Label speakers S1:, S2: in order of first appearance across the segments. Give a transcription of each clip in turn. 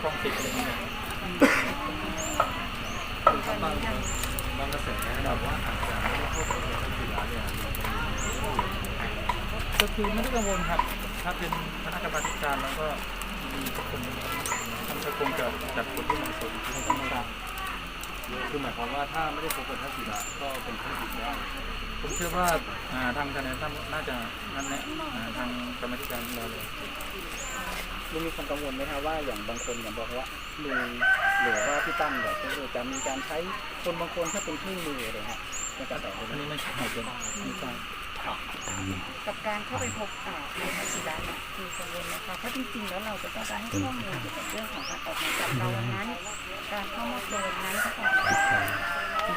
S1: คลองสิบอะไรเงี้ย
S2: คือถ้าบางบางกระแสแบบว่าอาจจะไม่ได้เข้าไปในกษิณเนี่ยก็ยังไม่รู้
S1: ก็คือไม่ได้กังวลครับ ถ้าเป็นคณะกรรมการแล้วก็มีทุกคนท่านก็คงจะจัดคนที่เหมาะสมที่ต้องการ
S2: คือหมายความว่าถ้าไม่ได้พบกับทักษิณก็เป็นทักษิณได้
S1: ผมเชื่อว่าทางคะแนนท่านน่าจะนั่นแหละทางกรรมธิการองเราเลย
S3: ลุงมีความกังวลไหมครับว่าอย่างบางคนอย่างบอกว่าลุงหรือว่าพี่ตั้มแบบคือจะมีการใช้คนบางคนถ้าเป็นเครื่องมืออะไรฮะในการต่ง
S1: อันนี้ไม่ใช่เป็นไม่ใช่
S4: กับการเข้าไปพบอ่าในทักษิณเนี่ยคือกังวลนะคะเพราะจริงๆแล้วเราจะต้องการให้ข้อมูลเกี่ยวกับเรื่องของการออกหมายจับเราวันนั้น การเข้ามอบตัววันนั้นก็ตาม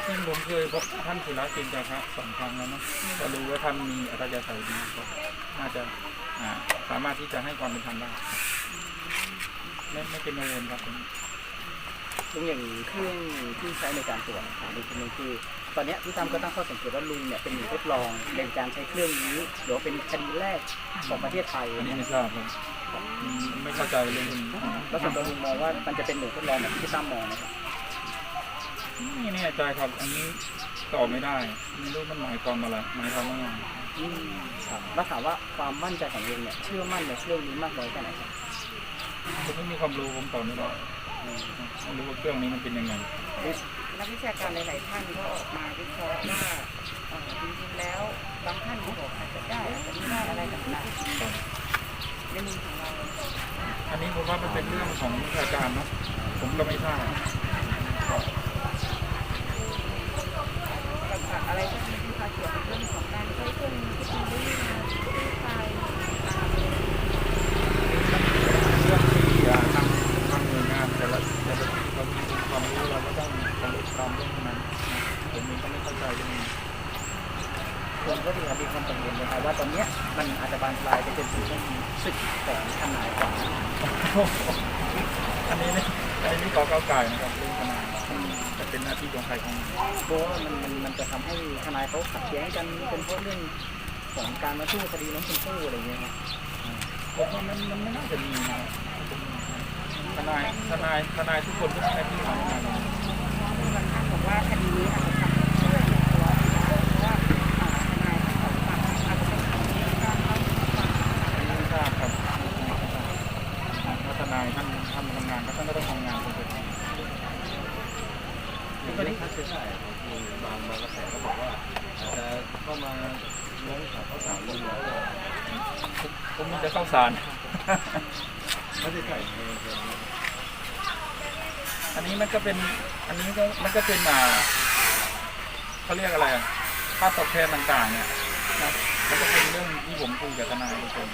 S1: จริงผมเคยพบท่านศิลาจินจาคะสองครั้งแล้วเนอะก็รู้ว่าท่านมีอัตยาศัยดีก็น่าจะอ่าสามารถที่จะให้ความเป็นธรรมได้ ไม่ไม่เป็นกังวลครับผม
S3: ลุงอย่างเครื่องที่ใช้ในการตรวจถามอีกทีนึงคือ ตอนเนี้ยพี่ตั้มก็ตั้งข้อสังเกตว่าลุงเนี่ยเป็นหนึ่งทดลองในการใช้เครื่องนี้หรือว่าเป็นคดีแรกของประเทศไทย
S1: อันนี้ไม่ทราบครับอืมไม่เข้าใจเรื่องนี้
S3: แล้วส่วนตัวลุงมองว่ามันจะเป็นหนึ่งทดลองแบบที่พี่ตั้มมองไหมครับ
S1: ไม่แน่ใจครับ อันนี้ตอบไม่ได้ ไม่รู้มันหมายความอะไรหมายความว่าไง
S3: อืมครับแล้วถามว่าความมั่นใจของลุงเนี่ยเชื่อมั่นในเครื่องนี้มากน้อยแค่ไหนครับ
S1: ผมไม่มีความรู้ผมตอบไม่ได้ไม่รู้ว่าเครื่องนี้มันเป็นยังไง
S4: นักวิชาการหลาย ๆ ท่านก็ออกมาวิเคราะห์ว่าเอ่อจริง ๆ แล้วบางท่านก็บอกอาจจะได้อาจจะไม่ได้อะไรต่างๆในมุมของเรา
S1: อันนี้ผมว่ามันเป็นเรื่องของวิชาการเนาะผมก็ไม่ทราบ
S4: หลักๆอะไรก็คือที่มาเกี่ยวกับเรื่องของการใช้เครื่องมือที่มันได้มาซื้อไฟอ่า
S1: เรื่องที่อ่าทางทางหน่วยงานแต่ละแต่ละที่เขามีความรู้เราก็ต้องเคารพตามเรื่องนั้นนะผมเองก็ไม่เข้าใจเรื่องนี้
S3: ผมก็มีครับมีความกังวลนะครับว่าตอนเนี้ยมันอาจจะบานป ลายไปจนถึงเรื่องศึกของทนายความ
S1: อันนี้เนี่ยอันนี้ขอก้าวไก่นะครับเรื่องทนายจะเป็นหน้าที่ของใครของมัน
S3: เพราะว่ามันมันมันจะทำให้ทนายเขาขัดแย้งกันเป็นเพราะเรื่องของการมาสู้คดีน้องชมพู่อะไรอย่างเงี้ยครับ
S1: ผมว่ามันมันไม่น่าจะมีนะครับทนายทนายทนายทุกคนก็มีหน้าที่ของทนาย
S4: บางท่านบอกว่าคดีนี้อาจจะทำให้เชื่อในตัวเพราะว่าอ่าทนายทั้งสองฝั่งอาจจะเป็นคนที่กล้าเข้าถึงฝั่ง
S1: อันนี้ไม่ทราบครับถ้าทนายท่านท่านทำงานก็ท่านก็ต้องทำงานปกติ
S2: คือตอนนี้ค่าใช้จ่ายครับคือบางบางกระแสก็บอกว่าอาจจะเข้ามาล้วงขาข้าวสารลงแล้วก็
S1: ผมมมีแต่ข้าวสาร
S2: ค่าใช้ในใน
S1: อันนี้มันก็เป็นอันนี้ก็มันก็เป็นอ่าเขาเรียกอะไรค่าตอบแทนต่างๆ เนี่ยนะมันก็เป็นเรื่องที่ผมคุยกับทนายทุกคน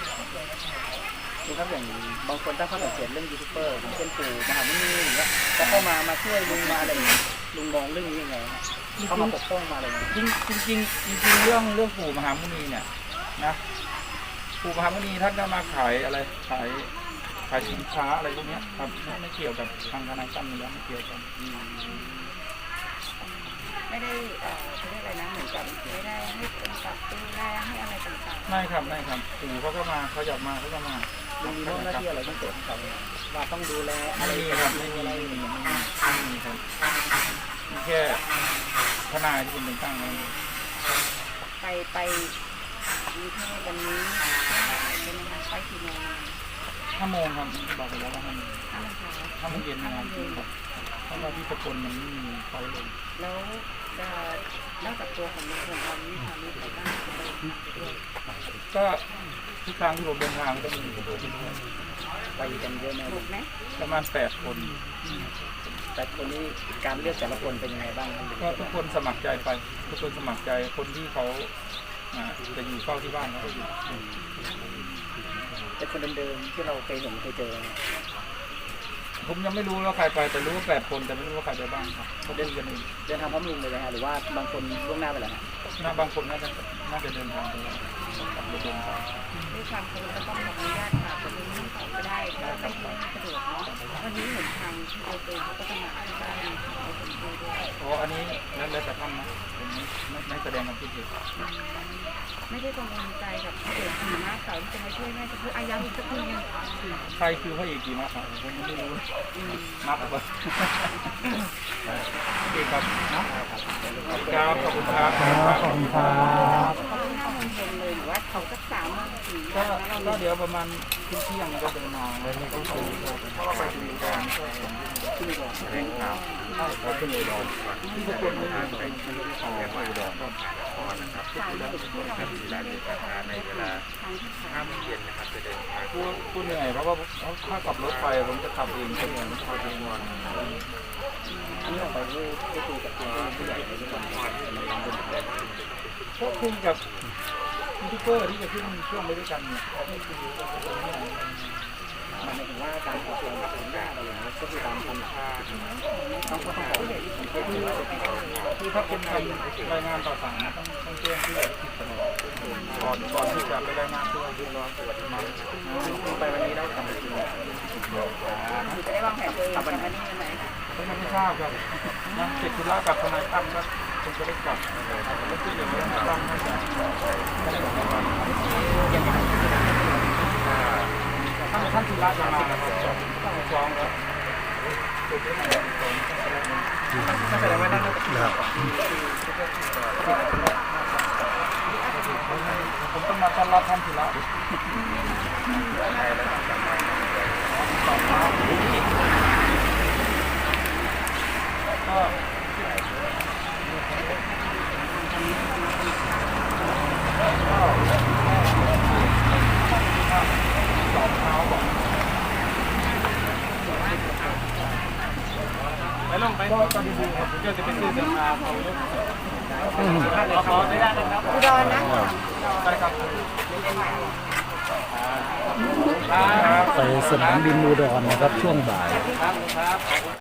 S3: ดูครับอย่างบางคนตั้งข้อสังเกตเรื่องยูทูบเบอร์อย่างเช่นปู่มหาวินีอย่างเงี้ยก็เข้ามามาช่วยลุงมาอะไรอย่างเงี้ย ลุงมองเรื่องนี้ยังไงครับเข้ามาปกป้องมาอะไรอย่างเงี้ย
S1: จริงจริงๆจริงๆเรื่องเรื่องปู่มหามุนีเนี่ยนะปู่มหามุนีท่านก็มาขายอะไรขายขายสินค้าอะไรพวกเนี้ยครับไม่ไม่เกี่ยวกับทางทนายตั้มเลยไม่เกี่ยวกัน
S4: ไม่ได้เอ่อเขาเรียกอะไรนะเหมือนกับไม่ได้ให้เป็นกับดูแลให้อะไรต่างๆ
S1: ไม่ครับไม่ครับปู่เขาก็มาเขาอยากมาเขาก็มา
S3: ลุงมีหน้าที่อะไรต้องตรวจให้เขาไหมว่าต้องดูแลอะไร
S1: ไม่มีครับไม่มี
S3: อะไร
S1: ไม่มีไม่มีไม่มีครับมี แค่ทนายที่เป็นคนตั้งไว้น
S4: ไปไปกรุงเทพวันนี้เป็นยังไงไปกี่โมง
S1: ห้าโมงครับบอกไปแล้วว่าห้าโมง
S4: ห้าโมงเช้า
S1: ห้าโมงเย็นนะครับเพราะว่าที่สกลมันไม่มีไฟเลง
S4: แล้วจะนอกจากตัวของลุงของเรานี่ค่ะมีใครบ้าง
S1: ก็ทุกครั้งที่ผมเดินทางก็มีผู้ที่
S3: ไปกันเยอะไหม
S4: หมดไหม
S1: ประมาณแปดคน
S3: แต่คนนี้การเลือกแต่ละคนเป็นยังไงบ้างครับ
S1: ก็ทุกคนสมัครใจไป ทุกคนสมัครใจคนที่เขาอ่าจะอยู่เฝ้าที่บ้านเขาก็อยู่
S3: แต่คนเดิมๆที่เราเคยเห็นเคยเจอ
S1: ผมยังไม่รู้ว่าใครไปแต่รู้ว่าแปดคนแต่ไม่รู้ว่าใครไปบ้างครับเขาเดินกันเอง
S3: เดินทางพร้อมลุงเลยนะฮะหรือว่าบางคนล่วงหน้าไปแล้วฮะ
S1: น่าบางคนน่าจะน่าจะเดินทางไปขับรถเดินทาง
S4: ด้วยความเคารพก็ต้องขออนุญาตค่ะจะเป็นเรื่องของก็ได้เพราะว่าไม่สะดวกเนาะวันนี้เหมือนทางที่เราเองเขาก็จะมาที่บ้านของเราคนดูด้วย
S1: เพราะอันนี้แล้วแต่ท่านนะผมไม่ไม่แสดงความคิดเห็น
S4: ไม่ได้กังวลใจกับพระเอกขี่ม้าขาวที่จะมาช่วยแม่จะพูดอายังอีกสักทีนึง
S1: ใครคือพระเอกกี่มาขาวผมไม่รู้นับก่อนโอเคครับนะขอบคุณครับขอบคุณครับ
S5: ขอบคุณครับ
S4: เขาหน้าโมงเย็นเลยหรือว่าเขาสักสามโมงสี่
S1: ก็ก็เดี๋ยวประมาณเที่ยงก็เดินมาแล้วนี่ก็คือเพราะว่าไปดูการที่เราแรงข่าวใช่เขาเป็นรอที่ทุกคนไม่มีไปที่ของไปรอ
S4: สามสิบที่เราไม่ได้ประทานในเวลาทางที่สาม
S1: ผู้ผู้เหนื่อยเพราะว่าถ้าขับรถไปผมจะขับเองก็เหนื่อยไม่ขับเองวัน
S3: อันนี้ออกไปด้วยก็คุยกับทางผู้ใหญ่ในทุกวัน
S1: พวกคุยกับยูทูบเบอร์ที่จะขึ้นช่วงไปด้วยกันเนี่ยเขาไม่คุยกับคนเนี่ย
S3: มันหมายถึงว่าการขอตัวกับสัญญาอ ก็คือตามธรรมชาติต้องก็ต้องขอผู้ใหญ่ที่ผมเคยดูว่า
S1: คือถ้าเป็นการรายงานต่อศาลต้องต้องแจ้งผู้ใหญ่ที่ตลอดก่อนก่อนที่จะไปรายงานตัวที่รอตรวจมา
S3: ไปวันนี้ได้ทำจริง
S4: คือจะได้วางแผนเองกับวันนี้ไหน
S1: ไม่ทราบครับนะเสร็จธุระกับทนายตั้มแล้วคงจะได้กลับแล้วที่อย่างนี้ตั้มน่าจะไม่ได้บอกว่าท่านท่านธุระจะมานะครับต้องฟ้องแล้ว นะฟ้องต้องแสดงว่า
S3: ๆแสดงว่านั่นก็คือ
S1: ผมต้องมาต้อนรับท่านทีละก็สอบเท้าก่อนไปลงไปก็ตอนดีๆครับก็จะเป็นซื้อเสื้อผ้าเขา ขอได้นะครับ
S4: อุดรนะ
S1: ได้ครับ
S5: ไปสนามบินอุดรนะครับช่วงบ่าย